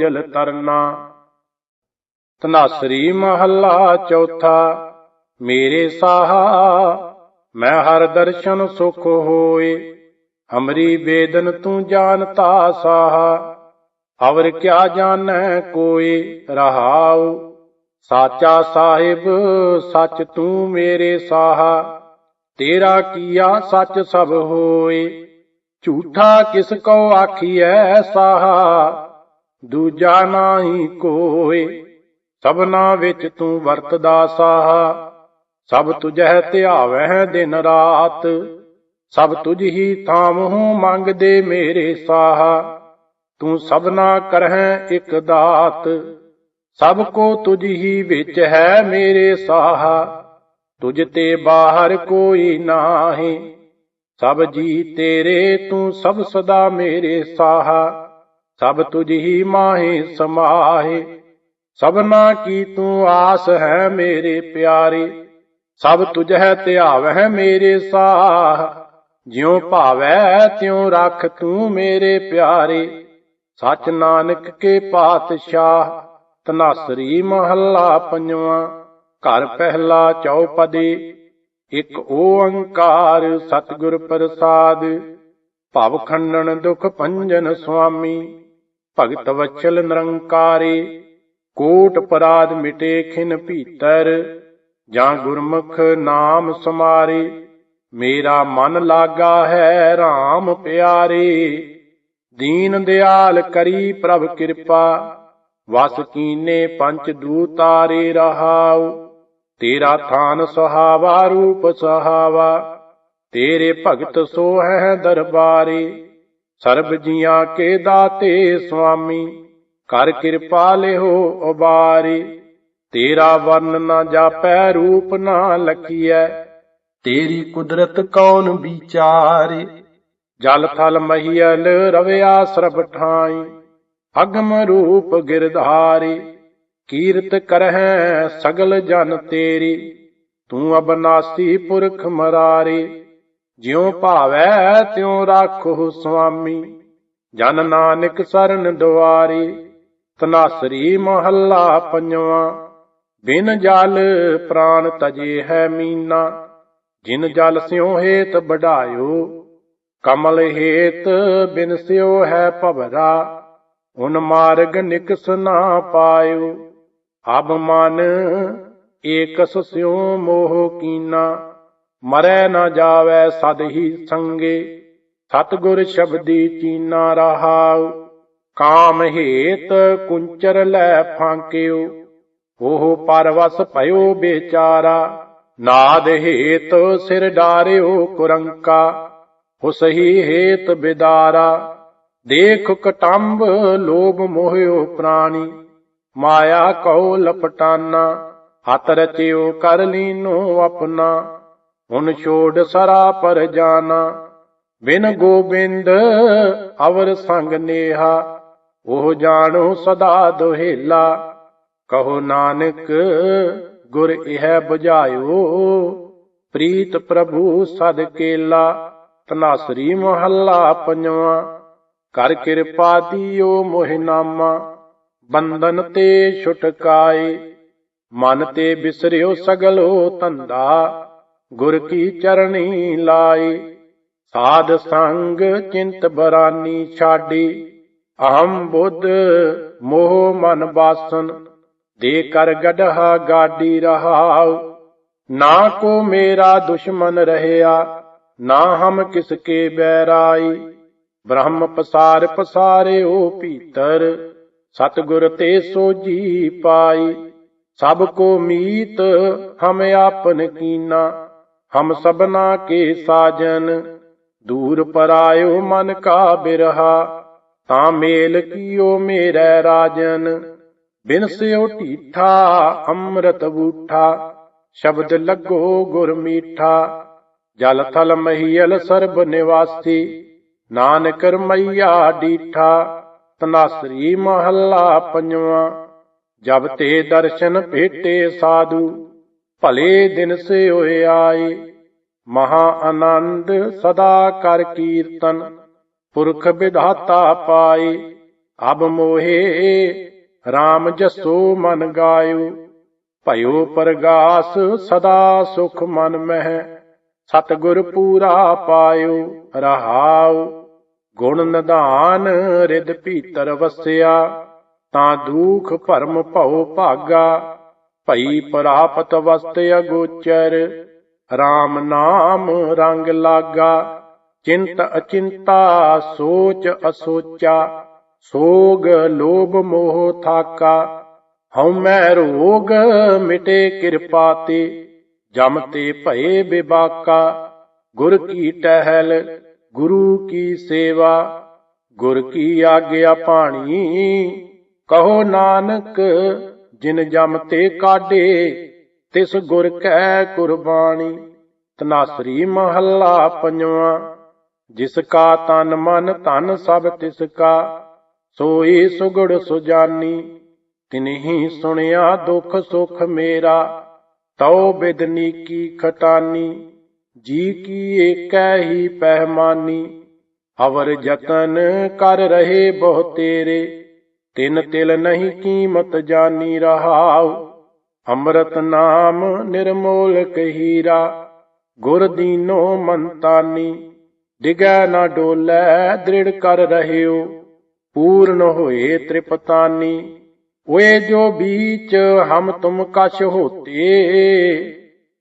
ਜਲ ਤਰਨਾ। ਤਨਾਸਰੀ ਮਹੱਲਾ ਚੌਥਾ, ਮੇਰੇ ਸਾਹਾ, ਮੈਂ ਹਰ ਦਰਸ਼ਨ ਸੁਖ ਹੋਏ। ਹਮਰੀ ਬੇਦਨ ਤੂੰ ਜਾਣਤਾ ਸਾਹਾ, ਅਵਰ ਕਿਆ ਜਾਣੈ ਕੋਈ ਰਹਾਉ। ਸਾਚਾ ਸਾਹਿਬ, ਸੱਚ ਤੂੰ ਮੇਰੇ ਸਾਹਾ, ਤੇਰਾ ਕੀਆ ਸੱਚ ਸਭ ਹੋਏ। ਝੂਠਾ ਕਿਸ ਕੋ ਆਖੀਐ ਸਾਹਾ ਦੂਜਾ ਨਾਹੀ ਕੋਏ, ਸਭਨਾ ਵਿੱਚ ਤੂੰ ਵਰਤਦਾ ਸਾਹਾ। ਸਭ ਤੁਝੈ ਧਿਆਵਹਿ ਦਿਨ ਰਾਤ, ਸਭ ਤੁਝ ਹੀ ਥਾਮਹੁ ਮੰਗਦੇ ਮੇਰੇ ਸਾਹਾ। ਤੂੰ ਸਭਨਾ ਕਰਹਿ ਇਕ ਦਾਤ, ਸਭ ਕੋ ਤੁਝ ਹੀ ਵਿੱਚ ਹੈ ਮੇਰੇ ਸਾਹਾ। ਤੁਝ ਤੇ ਬਾਹਰ ਕੋਈ ਨਾਹੀ, ਸਭ ਜੀ ਤੇਰੇ, ਤੂੰ ਸਭ ਸਦਾ ਮੇਰੇ ਸਾਹਾ। ਸਭ ਤੁਝ ਹੀ ਮਾਹੇ ਸਮਾਹੇ, ਸਭਨਾ ਕੀ ਤੂੰ ਆਸ ਹੈ ਮੇਰੇ ਪਿਆਰੇ, ਸਭ ਤੁਝ ਹੈ ਧਿਆਵਹਿ ਮੇਰੇ ਸਾਹ, ਜਿਉ ਭਾਵੈ ਤਿਉ ਰੱਖ ਤੂੰ ਮੇਰੇ ਪਿਆਰੇ, ਸਚ ਨਾਨਕ ਕੇ ਪਾਤਸ਼ਾਹ, ਤਨਾਸਰੀ ਮਹੱਲਾ ਪੰਜਵਾਂ, ਘਰ ਪਹਿਲਾ ਚੌਪਦੀ, ਇੱਕ ਓੰਕਾਰ ਸਤਿਗੁਰ ਪ੍ਰਸਾਦ, ਭਵ ਖੰਡਨ ਦੁਖ ਭੰਜਨ ਸੁਆਮੀ ਭਗਤ ਵਚਲ ਨਿਰੰਕਾਰੀ, ਕੋਟ ਪਰਾਧ ਮਿਟੇ ਖਿਨ ਭੀਤਰ, ਜਾਂ ਗੁਰਮੁਖ ਨਾਮ ਸਮਾਰੇ, ਮੇਰਾ ਮਨ ਲਾਗਾ ਹੈ RAM ਪਿਆਰੇ। ਦੀਨ ਦਿਆਲ ਕਰੀ ਪ੍ਰਭ ਕਿਰਪਾ, ਵਸ ਕੀਨੇ ਪੰਚ ਦੂਤਾਰੇ ਰਹਾਉ। ਤੇਰਾ ਥਾਨ ਸੁਹਾਵਾ ਰੂਪ ਸੁਹਾਵਾ, ਤੇਰੇ ਭਗਤ ਸੋ ਹੈ ਦਰਬਾਰੇ। ਸਰਬ ਜੀਆਂ ਕੇ ਦਾਤੇ ਸੁਆਮੀ, ਕਰ ਕਿਰਪਾ ਲਿਓ ਉਬਾਰੇ। ਤੇਰਾ ਵਰਨ ਨਾ ਜਾਪੈ, ਰੂਪ ਨਾ ਲਖੀਐ। ਤੇਰੀ ਕੁਦਰਤ ਕੌਣ ਵਿਚਾਰੇ? ਜਲ ਥਲ ਮਹੀਲ ਰਵਿਆ ਸਰਬ ਠਾਈ, ਅਗਮ ਰੂਪ ਗਿਰਧਾਰੀ। ਕੀਰਤ ਕਰਹਿ ਸਗਲ ਜਨ ਤੇਰੀ, ਤੂੰ ਅਬਨਾਸੀ ਪੁਰਖ ਮਰਾਰੇ। ਜਿਉ ਭਾਵੈ ਤਿਉ ਰਾਖੋ ਸੁਆਮੀ। ਜਨ ਨਾਨਕ ਸਰਨ ਦੁਆਰੀ ਤਨਾਸਰੀ ਮਹੱਲਾ ਪੰਜਵਾਂ। ਬਿਨ ਜਲ ਪ੍ਰਾਨ ਤਜੇ ਹੈ ਮੀਨਾ। ਜਿਨ ਜਲ ਸਿਉ ਹੇਤ ਵਡਾਇਓ ਕਮਲ ਹੇਤ ਬਿਨ ਸਿਉ ਹੈ ਭਵਰਾ। ਉਨ ਮਾਰਗ ਨਿਕਸ ਨਾ ਪਾਇਓ, ਅਬ ਮਨ ਏਕਸ ਸਿਉ ਮੋਹ ਕੀਨਾ। ਮਰੈ ਨਾ ਜਾਵੈ ਸਦ ਹੀ ਸੰਗੇ। ਸਤਗੁਰ ਸ਼ਬਦੀ ਚੀਨਾ ਰਹਾਉ, ਕਾਮ ਹੇਤ ਕੁੰਚਰ ਲੈ ਫਾਂਕਿਓ ਉਹ ਪਰਵਸ ਭਇਓ ਬੇਚਾਰਾ, ਨਾਦ ਹੇਤ ਸਿਰ ਡਾਰਿਓ ਕੁਰੰਕਾ। ਹੁਸਹੀ ਹੇਤ ਬਿਦਾਰਾ, ਦੇਖ ਕਟੰਬ ਲੋਭ ਮੋਹਿਓ ਪ੍ਰਾਣੀ। ਮਾਇਆ ਕਉ ਲਪਟਾਨਾ, ਹੱਥ ਰਚਿਓ ਕਰ ਲੀਨੋ ਆਪਣਾ। ਹੁਣ ਛੋੜ ਸਰਾ ਪਰ ਜਾਣਾ। ਬਿਨ ਗੋਬਿੰਦ ਅਵਰ ਸੰਗ ਨੇਹਾ, ਉਹ ਜਾਣੋ ਸਦਾ ਦੁਹੇਲਾ। ਕਹੋ ਨਾਨਕ, ਗੁਰ ਇਹ 부ਝਾਇਓ ਪ੍ਰੀਤ ਪ੍ਰਭੂ ਸਦ ਕੇਲਾ, ਤਨਾਸਰੀ ਮਹੱਲਾ ਪੰਜਵਾਂ। ਕਰ ਕਿਰਪਾ ਦੀਓ ਮੋਹਿ ਨਾਮਾ, ਬੰਧਨ ਤੇ ਛੁਟਕਾਏ। ਮਨ ਤੇ ਬਿਸਰਿਓ ਸਗਲੋ ਧੰਦਾ। ਗੁਰ ਕੀ ਚਰਣੀ ਲਾਏ, ਸਾਧ ਸੰਗ ਚਿੰਤ ਬਰਾਨੀ ਛਾਡੀ। ਅਹੰ ਬੁੱਧ ਮੋਹ ਮਨ ਬਾਸਨ, ਦੇ ਕਰ ਗੜਹਾ ਗਾਡੀ ਰਹਾਉ। ਨਾ ਕੋ ਮੇਰਾ ਦੁਸ਼ਮਨ ਰਹਿਆ, ਨਾ ਹਮ ਕਿਸ ਕੇ ਬੈਰਾਈ। ਬ੍ਰਹਮ ਪਸਾਰ ਪਸਾਰਿਓ ਭੀਤਰ, ਸਤਗੁਰ ਤੇ ਸੋਜੀ ਪਾਈ। ਸਭ ਕੋ ਮੀਤ ਹਮ ਆਪਨ ਕੀਨਾ। ਹਮ ਸਭਨਾ ਕੇ ਸਾਜਨ, ਦੂਰ ਪਰਾਇਓ ਮਨ ਕਾ ਬਿਰਹਾ, ਤਾਂ ਮੇਲ ਕੀਓ ਮੇਰੇ ਰਾਜਨ। ਬਿਨ ਢੀਠਾ, ਅੰਮ੍ਰਿਤ ਬੂਠਾ, ਸ਼ਬਦ ਲੱਗੋ ਗੁਰ ਮੀਠਾ। ਜਲ ਥਲ ਮਹੀਲ ਸਰਬ ਨਿਵਾਸੀ, ਨਾਨਕ ਰਮਈਆ ਡੀਠਾ। ਤਨਾਸਰੀ ਮਹੱਲਾ ਪੰਜਵਾਂ, ਜਬ ਤੇ ਦਰਸ਼ਨ ਭੇਟੇ ਸਾਧੂ। ਭਲੇ ਦਿਨ ਸੇ ਹੋਏ ਆਏ। ਮਹਾ ਆਨੰਦ ਸਦਾ ਕਰ ਕੀਰਤਨ, ਪੁਰਖ ਵਿਧਾਤਾ ਪਾਏ। ਅਬ ਮੋਹੇ, RAM ਜਸੋ ਮਨ ਗਾਇਓ। ਭਇਓ ਪਰਗਾਸ ਸਦਾ ਸੁਖ ਮਨ ਮਹਿ। ਸਤਿਗੁਰ ਪੂਰਾ ਪਾਇਓ, ਰਹਾਉ। ਗੁਣ ਨਿਧਾਨ ਰਿਦ ਭੀਤਰ ਵਸਿਆ, ਤਾਂ ਦੁਖ ਭਰਮ ਭਉ ਭਾਗਾ। ਭਈ ਪ੍ਰਾਪਤ ਵਸਤ ਅਗੋਚਰ। RAM ਨਾਮ ਰੰਗ ਲਾਗਾ, ਚਿੰਤ ਅਚਿੰਤਾ ਸੋਚ ਅਸੋਚਾ, ਸੋਗ ਲੋਭ ਮੋਹ ਥਾਕਾ। ਹਉਮੈ ਰੋਗ ਮਿਟੇ ਕਿਰਪਾ ਤੇ, ਜਮ ਤੇ ਭਏ ਬਿਬਾਕਾ। ਗੁਰ ਕੀ ਟਹਿਲ, ਗੁਰੂ ਕੀ ਸੇਵਾ, ਗੁਰ ਕੀ ਆਗਿਆ ਪਾਣੀ, ਕਹੋ ਨਾਨਕ ਜਿਨ ਜਮ ਤੇ ਕਾਢੇ, ਤਿਸ ਗੁਰ ਕੈ ਕੁਰਬਾਨੀ ਤਨਾਸਰੀ ਮਹੱਲਾ ਪੰਜਵਾਂ, ਜਿਸ ਕਾ ਤਨ ਮਨ, ਧਨ ਸਭ ਤਿਸ ਕਾ, ਸੋਈ ਸੁਗੜ ਸੁਜਾਨੀ। ਤਿਨਹੀ ਸੁਣਿਆ ਦੁਖ ਸੁਖ ਮੇਰਾ, ਤਉ ਬਿਦਨੀ ਕੀ ਖਟਾਨੀ। ਜੀ ਕੀ ਏਕੈ ਹੀ ਪਹਿਮਾਨੀ ਅਵਰ ਜਤਨ ਕਰ ਰਹੇ ਬਹੁ ਤੇਰੇ। ਤਿਨ ਤਿਲ ਨਹੀਂ ਕੀਮਤ ਜਾਨੀ ਰਹਾਉ। ਅੰਮ੍ਰਿਤ ਨਾਮ ਨਿਰਮੋਲ ਕਹੀਰਾ। ਗੁਰ ਦੀਨੋ ਮੰਤਾਨੀ। ਡਿਗੈ ਨਾ ਡੋਲੇ, ਦ੍ਰਿੜ ਕਰ ਰਹਿਓ। ਪੂਰਨ ਹੋਏ ਤ੍ਰਿਪਤਾਨੀ। ਓਏ ਜੋ ਬੀਚ, ਹਮ ਤੁਮ ਕਛ ਹੋਤੇ।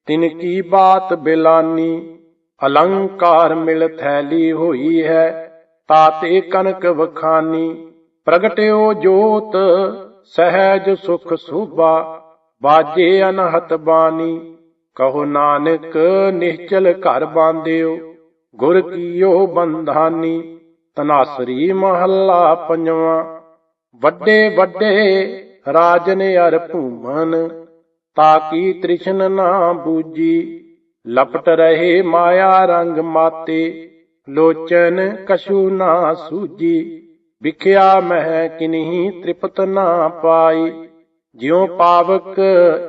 ਤਿਨ ਕੀ ਬਾਤ ਬਿਲਾਨੀ। ਅਲੰਕਾਰ ਮਿਲ ਥੈਲੀ ਹੋਈ ਹੈ ਤਾਤੇ ਕਨਕ ਵਖਾਨੀ। ਪ੍ਰਗਟਿਓ ਜੋਤ, ਸਹਿਜ ਸੁਖ ਸੁਭਾ ਬਾਜੇ ਅਨਹਤ ਬਾਣੀ, ਕਹੋ ਨਾਨਕ ਨਿਹਚਲ ਘਰ ਬਾਂਧਿਓ, ਗੁਰ ਕੀਓ ਬੰਧਾਨੀ, ਤਨਾਸਰੀ ਮਹੱਲਾ ਪੰਜਵਾਂ, ਵੱਡੇ ਵੱਡੇ ਰਾਜਨ ਅਰ ਭੂਮਨ ਤਾਕੀ ਤ੍ਰਿਸ਼ਨ ਨਾ ਬੂਜੀ, ਲਪਟ ਰਹੇ ਮਾਇਆ ਰੰਗ ਮਾਤੇ, ਲੋਚਨ ਕਛੂ ਨਾ ਸੂਜੀ। ਵਿਖਿਆ ਮਹਿ ਕਿਨਹੀ ਤ੍ਰਿਪਤ ਨਾ ਪਾਈ। ਜਿਉ ਪਾਵਕ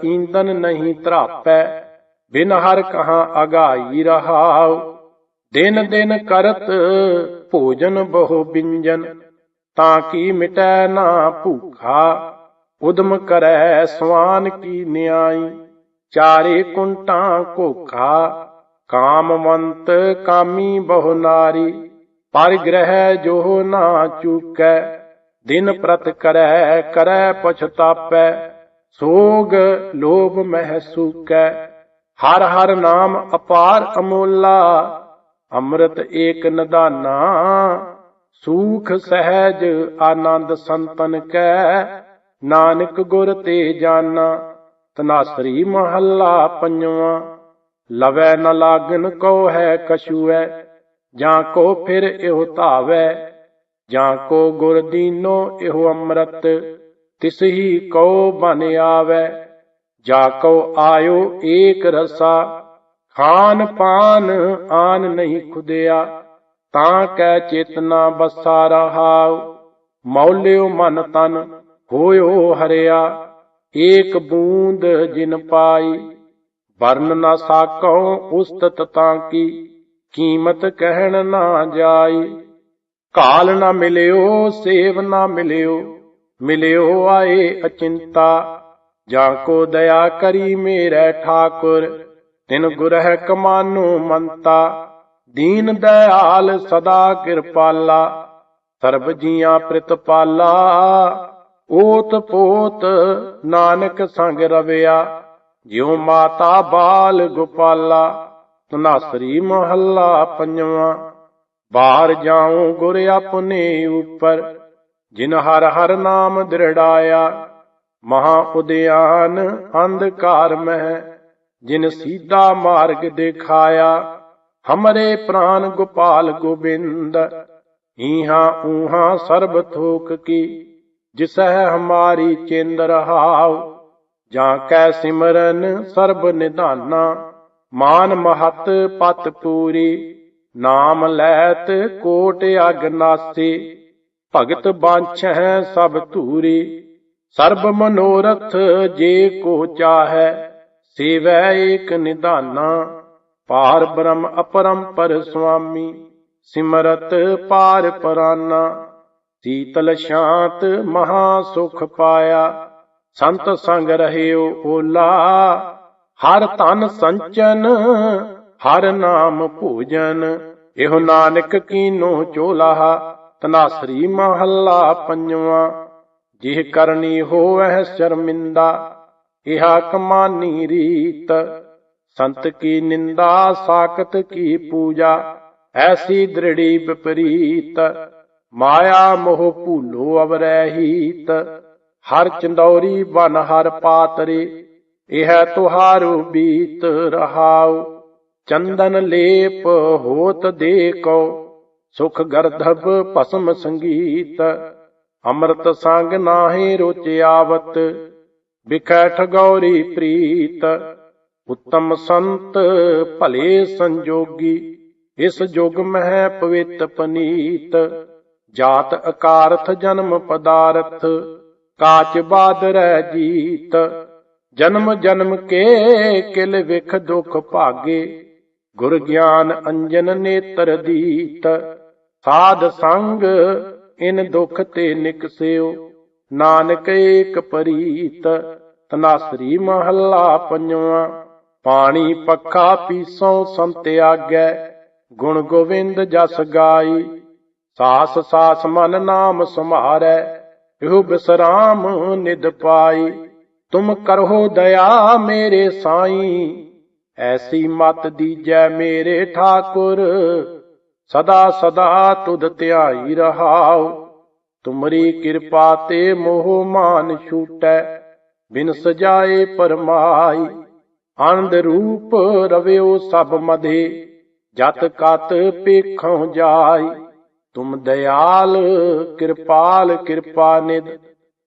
ਈਂਦਨ ਨਹੀਂ ਧਰਾਪੈ, ਬਿਨ ਹਰ ਕਹਾਂ ਅਗਾਈ ਰਹਾਉ। ਦਿਨ ਦਿਨ ਕਰਤ ਭੋਜਨ ਬਹੁ ਬਿੰਜਨ, ਤਾਂ ਕੀ ਮਿਟੈ ਨਾ ਭੂਖਾ। ਉਦਮ ਕਰੈ ਸਵਾਨ ਕੀ ਨਿਆਈ, ਚਾਰੇ ਕੁੰਟਾਂ ਕੋਖਾ ਕਾਮਵੰਤ ਕਾਮੀ ਬਹੁ ਨਾਰੀ ਪਰ ਗ੍ਰਹਿ ਜੋ ਨਾ ਚੂਕੈ, ਦਿਨ ਪ੍ਰਤ ਕਰੈ ਕਰੈ ਪਛਤਾਪੈ, ਸੋਗ ਲੋਭ ਮਹਿ ਸੂਕੈ ਹਰ ਹਰ ਨਾਮ ਅਪਾਰ ਅਮੋਲਾ, ਅੰਮ੍ਰਿਤ ਏਕ ਨਦਾਨਾ, ਸੂਖ ਸਹਿਜ ਆਨੰਦ ਸੰਤਨ ਕੈ, ਨਾਨਕ ਗੁਰ ਤੇ ਜਾਨਾ, ਤਨਾਸਰੀ ਮਹੱਲਾ ਪੰਜਵਾਂ। ਲਵੈ ਨ ਲਾਗਨ ਕੋ ਹੈ ਕਛੂਐ ਜਾਂ ਕੋ ਫਿਰ ਇਹੋ ਧਾਵੈ, ਜਾਂ ਕੋ ਗੁਰ ਦੀਨੋ ਇਹੋ ਅੰਮ੍ਰਿਤ, ਤਿਸ ਹੀ ਕੋ ਬਨ ਆਵੈ। ਜਾ ਕੋ ਆਇਓ ਏਕ ਰਸਾ, ਖਾਨ ਪਾਨ ਆਨ ਨਹੀਂ ਖੁਦਿਆ, ਤਾਂ ਕੈ ਚੇਤਨਾ ਬਸਾ ਰਹਾਉ। ਮੌਲਿਓ ਮਨ ਤਨ ਹੋਇਓ ਹਰਿਆ, ਏਕ ਬੂੰਦ ਜਿਨ ਪਾਈ। ਵਰਨ ਨਾ ਸਾਕਉ ਉਸਤਤ ਤਾਂ ਕੀ। ਕੀਮਤ ਕਹਿਣ ਨਾ ਜਾਈ। ਕਾਲ ਨਾ ਮਿਲਿਓ, ਸੇਵ ਨਾ ਮਿਲਿਓ ਮਿਲਿਓ ਆਏ ਅਚਿੰਤਾ। ਜਾਂ ਕੋ ਦਇਆ ਕਰੀ ਮੇਰੇ ਠਾਕੁਰ, ਤਿਨ ਗੁਰਹਿ ਕਮਾਨੋ ਮੰਤਾ। ਦੀਨ ਦਇਆਲ ਸਦਾ ਕਿਰਪਾਲਾ, ਸਰਬ ਜੀਆਂ ਪ੍ਰਿਤਪਾਲਾ ਓਤ ਪੋਤ ਨਾਨਕ ਸੰਗ ਰਵਿਆ, ਜਿਉ ਮਾਤਾ ਬਾਲ ਗੋਪਾਲਾ। ਤਨਾਸਰੀ ਮਹੱਲਾ ਪੰਜਵਾਂ। ਬਾਹਰ ਜਾਉ ਗੁਰ ਆਪਣੇ ਉਪਰ, ਜਿਨ ਹਰ ਹਰ ਨਾਮ ਦ੍ਰਿੜਾਇਆ, ਮਹਾ ਉਦਿਆਨ ਅੰਧਕਾਰ ਮਹਿ, ਜਿਨ ਸੀਧਾ ਮਾਰਗ ਦਿਖਾਇਆ। ਹਮਰੇ ਪ੍ਰਾਨ ਗੋਪਾਲ ਗੋਬਿੰਦ, ਈਹਾ ਊਹਾ ਸਰਬ ਥੋਕ ਕੀ, ਜਿਸਹਿ ਹਮਾਰੀ ਚੇਂਦਰ ਰਹਾਉ, ਜਾਂ ਕੈ ਸਿਮਰਨ ਸਰਬ ਨਿਧਾਨਾ। ਮਾਨ ਮਹਤ ਪਤ ਪੂਰੀ, ਨਾਮ ਲੈਤ ਕੋਟ ਅਗਨਾਸੀ ਭਗਤ ਬਾਂਛੈ ਸਭ ਧੂਰੀ, ਸਰਬ ਮਨੋਰਥ ਜੇ ਕੋ ਚਾਹੈ, ਸੇਵੈ ਏਕ ਨਿਧਾਨਾ, ਪਾਰ ਬ੍ਰਹਮ ਅਪਰੰਪਰ ਸੁਆਮੀ, ਸਿਮਰਤ ਪਾਰ ਪਰਾਨਾ, ਸੀਤਲ ਸ਼ਾਂਤ ਮਹਾ ਸੁਖ ਪਾਇਆ, ਸੰਤ ਸੰਗ ਰਹਿਓ ਓਲਾ ਹਰ ਤਨ ਸੰਚਨ, ਹਰ ਨਾਮ ਭੋਜਨ। ਇਹੋ ਨਾਨਕ ਕੀਨੋ ਚੋਲਾ, ਤਨਾਸਰੀ ਮਹੱਲਾ ਪੰਜਵਾ। ਜਿਹ ਕਰਨੀ ਹੋਵੈ ਸ਼ਰਮਿੰਦਾ, ਇਹਾ ਕਮਾਨੀ ਰੀਤ। ਸੰਤ ਕੀ ਨਿੰਦਾ, ਸਾਖਤ ਕੀ ਪੂਜਾ, ਐਸੀ ਦ੍ਰਿੜੀ ਵਿਪਰੀਤ। ਮਾਇਆ ਮੋਹ ਭੂਲੋ ਅਵਰਹਿਤ ਹਰ ਚੰਦੌਰੀ ਬਨ ਹਰ ਪਾਤਰੇ। ਇਹ ਤੁਹਾਰੋ ਬੀਤ ਰਹਾਉ, ਚੰਦਨ ਲੇਪ ਹੋਤ ਦੇਖੋ ਸੁਖ ਗਰਧਬ ਭਸਮ ਸੰਗੀਤ, ਅੰਮ੍ਰਿਤ ਸੰਗ ਨਾਹੀ ਰੁਚਿਆਵਤ ਬਿਖੈ ਠਗੌਰੀ ਪ੍ਰੀਤ, ਉੱਤਮ ਸੰਤ ਭਲੇ ਸੰਜੋਗੀ, ਇਸ ਜੁਗ ਮਹਿ ਪਵਿੱਤ ਪਨੀਤ, ਜਾਤ ਅਕਾਰਥ ਜਨਮ ਪਦਾਰਥ, ਕਾਚ ਬਾਦਰੈ ਜੀਤ ਜਨਮ ਜਨਮ ਕੇ ਕਿਲ ਵਿਖ ਦੁਖ ਭਾਗੇ। ਗੁਰ ਗਿਆਨ ਅੰਜਨ ਨੇਤਰ ਦੀਤ। ਸਾਧ ਸੰਗ ਇਨ ਦੁਖ ਤੇ ਨਿਕਸਿਓ ਨਾਨਕ ਏਕ ਪਰੀਤ। ਤਨਾਸਰੀ ਮਹੱਲਾ ਪੰਜਵਾ। ਪਾਣੀ ਪੱਖਾ ਪੀਸੋ ਸੰਤ ਆਗੈ। ਗੁਣ ਗੋਵਿੰਦ ਜਸ ਗਾਈ। ਸਾਸ ਸਾਸ ਮਨ ਨਾਮ ਸਮਾਰੈ। ਇਹੋ ਬਿਸਰਾਮ ਨਿਦ ਪਾਈ। ਤੁਮ ਕਰੋ ਦਇਆ ਮੇਰੇ ਸਾਈਂ। ਐਸੀ ਮਤ ਦੀਜੈ ਮੇਰੇ ਠਾਕੁਰ। ਸਦਾ ਸਦਾ ਤੁਧ ਧਿਆਈ ਰਹਾਉ। ਤੁਮਰੀ ਕਿਰਪਾ ਤੇ ਮੋਹ ਮਾਨ ਛੂਟੈ। ਬਿਨ ਸਜਾਏ ਪਰਮਾਈ। ਆਨੰਦ ਰੂਪ ਰਵਿਓ ਸਭ ਮਧੇ। ਜਤ ਕਤ ਪੇਖੋਂ ਜਾਈ। ਤੁਮ ਦਇਆਲ, ਕਿਰਪਾਲ, ਕਿਰਪਾ ਨਿਦ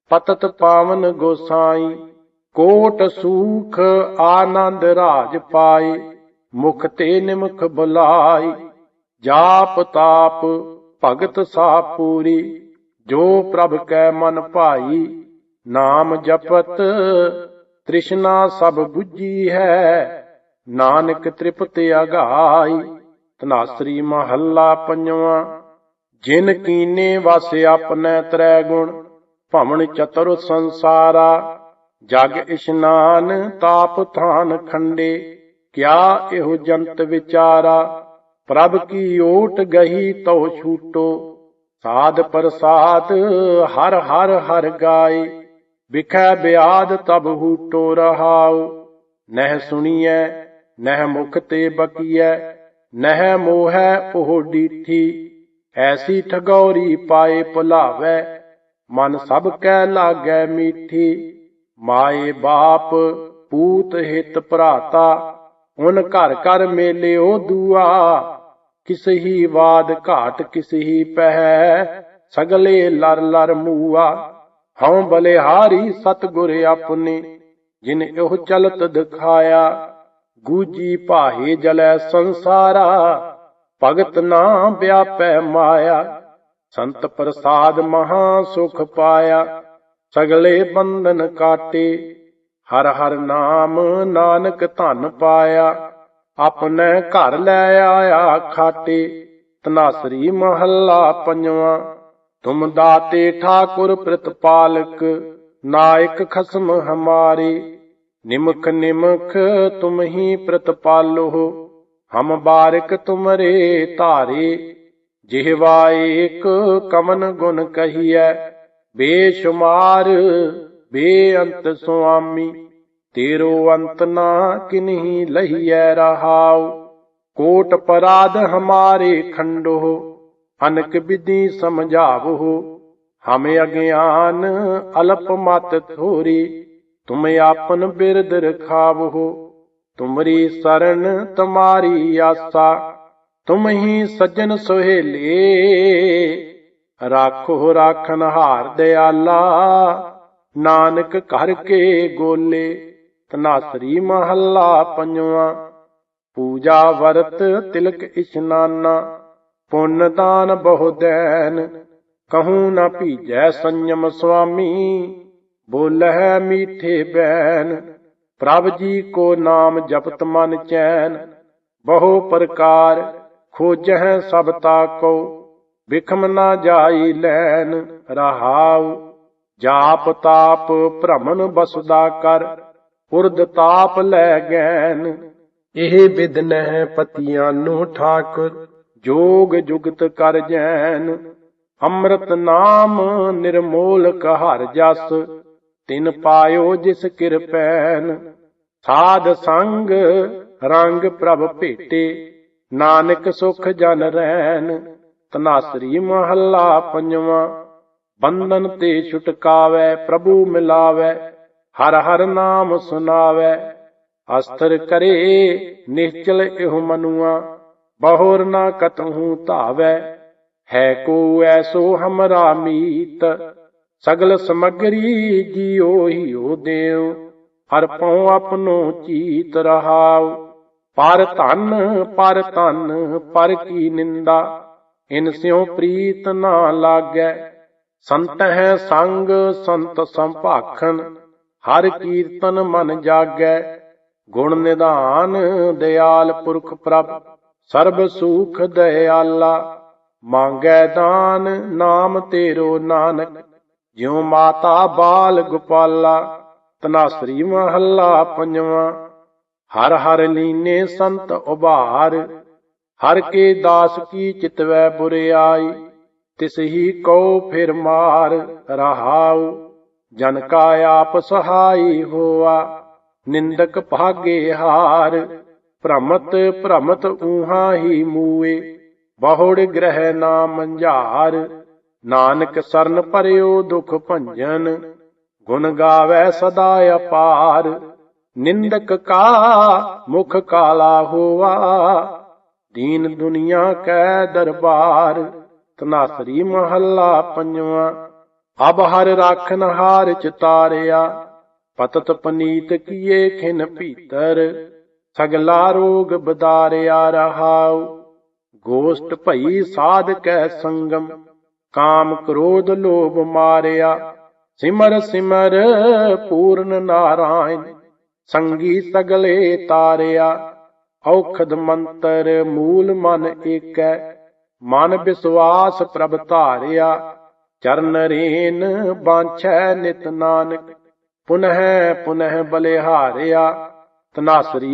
ਪਤਤ ਪਾਵਨ ਗੋਸਾਈ। ਕੋਟ ਸੂਖ ਆਨੰਦ ਰਾਜ ਪਾਏ, ਮੁਖ ਤੇ ਨਿਮਖ ਬੁਲਾਈ ਜਾਪ ਤਾਪ ਭਗਤ ਸਾ ਪੂਰੀ, ਜੋ ਪ੍ਰਭ ਕੈ ਮਨ ਭਾਈ, ਨਾਮ ਜਪਤ ਤ੍ਰਿਸ਼ਨਾ ਸਭ 부ਜੀ ਹੈ, ਨਾਨਕ ਤ੍ਰਿਪਤ ਅਗਾਈ। ਤਨਾਸਰੀ ਮਹੱਲਾ ਪੰਜਵਾ, ਜਿਨ ਕੀਨੇ ਵਸ ਆਪਣੈ ਤਰੈ ਗੁਣ, ਭਵਨ ਚਤੁਰ ਸੰਸਾਰਾ। ਜਗ ਇਸ਼ਨਾਨ ਤਾਪ ਥਾਨ ਖੰਡੇ, ਕਿਆ ਇਹੋ ਜੰਤ ਵਿਚਾਰਾ? ਪ੍ਰਭ ਕੀ ਓਟ ਗਹੀ ਤਉ ਛੂਟੋ? ਸਾਧ ਪ੍ਰਸਾਦ ਹਰ ਹਰ ਹਰ ਗਾਏ, ਵਿਖੈ ਬਿਆਦ ਤਬ ਹੂਟੋ ਰਹਾਉ। ਨਹਿ ਸੁਣੀਐ, ਨਹਿ ਮੁਖ ਤੇ ਬਕੀਐ, ਨਹਿ ਮੋਹੈ ਉਹ ਡੀਠੀ। ਐਸੀ ਠਗੌਰੀ ਪਾਏ ਭੁਲਾਵੈ, ਮਨ ਸਭ ਕੈ ਲਾਗੈ ਮੀਠੀ। ਮਾਏ ਬਾਪ, ਪੂਤ ਹਿਤ ਭਰਾਤਾ, ਉਨ ਘਰ ਘਰ ਮੇਲਿਓ ਦੁਆ। ਕਿਸ ਹੀ ਬਾਦ ਘਾਟ ਕਿਸ ਹੀ ਪਹਿ, ਸਗਲੇ ਲਰ ਲਰ ਮੂਆ। ਹਉ ਬਲਿਹਾਰੀ ਸਤਗੁਰ ਆਪਨੇ, ਜਿਨ ਇਹੋ ਚਲਤ ਦਿਖਾਇਆ। ਗੂਜੀ ਭਾਹੇ ਜਲੈ ਸੰਸਾਰਾ, ਭਗਤ ਨਾ ਵਿਆਪੈ ਮਾਇਆ। ਸੰਤ ਪ੍ਰਸਾਦ ਮਹਾ ਸੁਖ ਪਾਇਆ। ਸਗਲੇ ਬੰਧਨ ਕਾਟੇ, ਹਰ ਹਰ ਨਾਮ ਨਾਨਕ ਧਨ ਪਾਇਆ, ਆਪਣੇ ਘਰ ਲੈ ਆਇਆ ਖਾਟੇ, ਤਨਾਸਰੀ ਮਹੱਲਾ ਪੰਜਵਾ, ਤੁਮ ਦਾਤੇ ਠਾਕੁਰ ਪ੍ਰਤਪਾਲਕ, ਨਾਇਕ ਖਸਮ ਹਮਾਰੇ, ਨਿਮਖ ਨਿਮਖ ਤੁਮ ਹੀ ਪ੍ਰਤਪਾਲੋ, ਹਮ ਬਾਰਕ ਤੁਮਰੇ ਧਾਰੇ, ਜਿਹਵਾ ਏਕ ਕਮਨ ਗੁਣ ਕਹੀਐ ਬੇਸ਼ੁਮਾਰ, ਬੇਅੰਤ ਸੁਆਮੀ, ਤੇਰੋ ਅੰਤ ਨਾ ਕਿਨਹੀ ਲਹੀਐ ਰਹਾਉ। ਕੋਟ ਪਰਾਧ ਹਮਾਰੇ ਖੰਡੋ ਅਨਕ ਵਿਧੀ ਸਮਝਾਵੋ ਹਮ ਅਗਿਆਨ ਅਲਪ ਮਤ ਥੋਰੀ ਤੁਮ ਆਪਨ ਬਿਰਦ ਰਖਾਵੋ ਤੁਮਰੀ ਸਰਣ ਤੁਮਾਰੀ ਆਸਾ, ਤੁਮ ਹੀ ਸੱਜਣ ਸੁਹੇਲੇ। ਰਾਖੋ ਰਾਖਨ ਹਾਰ ਦਿਆਲਾ, ਨਾਨਕ ਘਰ ਕੇ ਗੋਲੇ, ਤਨਾਸਰੀ ਮਹੱਲਾ ਪੰਜਵਾ, ਪੂਜਾ ਵਰਤ ਤਿਲਕ ਇਸ਼ਨਾਨਾ, ਪੁੰਨ ਦਾਨ ਬਹੁ ਦੈਨ, ਕਹੂੰ ਨਾ ਭੀਜੈ ਸੰਯਮ ਸੁਆਮੀ, ਬੋਲਹਿ ਮੀਠੇ ਬੈਨ, ਪ੍ਰਭ ਜੀ ਕੋ ਨਾਮ ਜਪਤ ਮਨ ਚੈਨ, ਬਹੁ ਪ੍ਰਕਾਰ ਖੋਜਹਿ ਸਭ ਤਾ ਕੋ ਵਿਖਮ ਨਾ ਜਾਈ ਲੈਨ ਰਹਾਉ, ਜਾਪ ਤਾਪ ਭ੍ਰਮਨ ਬਸਦਾ ਕਰ, ਉਰਦ ਤਾਪ ਲੈ ਗੈਨ। ਇਹ ਬਿਦ ਨਹਿ ਪਤੀਆਂ ਨੂੰ ਠਾਕੁਰ ਜੋਗ ਜੁਗਤ ਕਰ ਜੈਨ। ਅੰਮ੍ਰਿਤ ਨਾਮ ਨਿਰਮੋਲ ਕਹਰ ਜਸ, ਤਿਨ ਪਾਇਓ ਜਿਸ ਕਿਰਪੈਨ ਸਾਧ ਸੰਗ ਰੰਗ ਪ੍ਰਭ ਭੇਟੇ, ਨਾਨਕ ਸੁਖ ਜਨ ਰਹਿਣ ਤਨਾਸਰੀ ਮਹੱਲਾ ਪੰਜਵਾਂ। ਬੰਧਨ ਤੇ ਛੁਟਕਾਵੈ, ਪ੍ਰਭੂ ਮਿਲਾਵੈ, ਹਰ ਹਰ ਨਾਮ ਸੁਨਾਵੈ। ਅਸਥਰ ਕਰੇ, ਨਿਸ਼ਚਲ ਇਹੋ ਮਨੁਆ, ਬਹੁਰ ਨਾ ਕਤਹੂ ਧਾਵੈ। ਹੈ ਕੋ ਐਸੋ ਹਮਰਾ ਮੀਤ, ਸਗਲ ਸਮਗਰੀ ਜਿਉ ਹਿਉ ਦੇਉ। ਹਰ ਪਉ ਆਪਣੋ ਚੀਤ ਰਹਾਉ, ਪਰ ਧਨ ਪਰ ਧਨ, ਪਰ ਕੀ ਨਿੰਦਾ। ਇਨ ਸਿਉ ਪ੍ਰੀਤ ਨਾ ਲਾਗੈ, ਸੰਤ ਹੈ ਸੰਗ, ਸੰਤ ਸੰਭਾਖਨ ਹਰ ਕੀਰਤਨ ਮਨ ਜਾਗੈ। ਗੁਣ ਨਿਧਾਨ ਦਿਆਲ ਪੁਰਖ ਪ੍ਰਭ, ਸਰਬ ਸੁਖ ਦਇਆਲਾ। ਮੰਗੈ ਦਾਨ ਨਾਮ ਤੇਰੋ ਨਾਨਕ, ਜਿਉ ਮਾਤਾ ਬਾਲ ਗੋਪਾਲਾ। ਤਨਾਸਰੀ ਮਹੱਲਾ ਪੰਜਵਾਂ, ਹਰ ਹਰ ਲੀਨੇ ਸੰਤ ਉਭਾਰ। ਹਰ ਕੇ ਦਾਸ ਕੀ ਚਿਤਵੈ ਬੁਰਿਆਈ ਤਿਸ ਹੀ ਕਉ ਫਿਰ ਮਾਰ ਰਹਾਉ, ਜਨ ਕਾ ਆਪ ਸਹਾਈ ਹੋਆ, ਨਿੰਦਕ ਭਾਗੇ ਹਾਰ, ਭ੍ਰਮਤ ਭ੍ਰਮਤ ਊਹਾ ਹੀ ਮੂਏ, ਬਹੁੜ ਗ੍ਰਹਿ ਨਾ ਮੰਝਾਰ ਨਾਨਕ ਸਰਨ ਭਰਿਓ ਦੁਖ ਭੰਜਨ, ਗੁਣ ਗਾਵੇ ਸਦਾ ਅਪਾਰ, ਨਿੰਦਕ ਕਾ ਮੁਖ ਕਾਲਾ ਹੋਆ ਦੀਨ ਦੁਨੀਆ ਕੈ ਦਰਬਾਰ, ਤਨਾਸਰੀ ਮਹੱਲਾ ਪੰਜਵਾਂ। ਅਬ ਹਰ ਰਾਖਨ ਹਾਰ ਚਿਤਾਰਿਆ ਪਤਤ ਪਨੀਤ ਕੀਏ ਖਿਨ ਭੀਤਰ। ਸਗਲਾ ਰੋਗ ਬਦਾਰਿਆ ਰਹਾਉ, ਗੋਸ਼ਟ ਭਈ ਸਾਧ ਕੈ ਸੰਗਮ। ਕਾਮ ਕ੍ਰੋਧ ਲੋਭ ਮਾਰਿਆ, ਸਿਮਰ ਸਿਮਰ ਪੂਰਨ ਨਾਰਾਇਣ। ਸੰਗੀ ਸਗਲੇ ਤਾਰਿਆ ਔਖਦ ਮੰਤਰ ਮੂਲ ਮਨ ਏਕੈ, ਮਨ ਵਿਸਵਾਸ ਪ੍ਰਭ ਧਾਰਿਆ, ਚਰਨ ਰੇਨ ਬਾਂਛੈ ਨਿਤ ਨਾਨਕ, ਪੁਨਹ ਪੁਨਹ ਬਲਿਹਾਰਿਆ, ਤਨਾਸਰੀ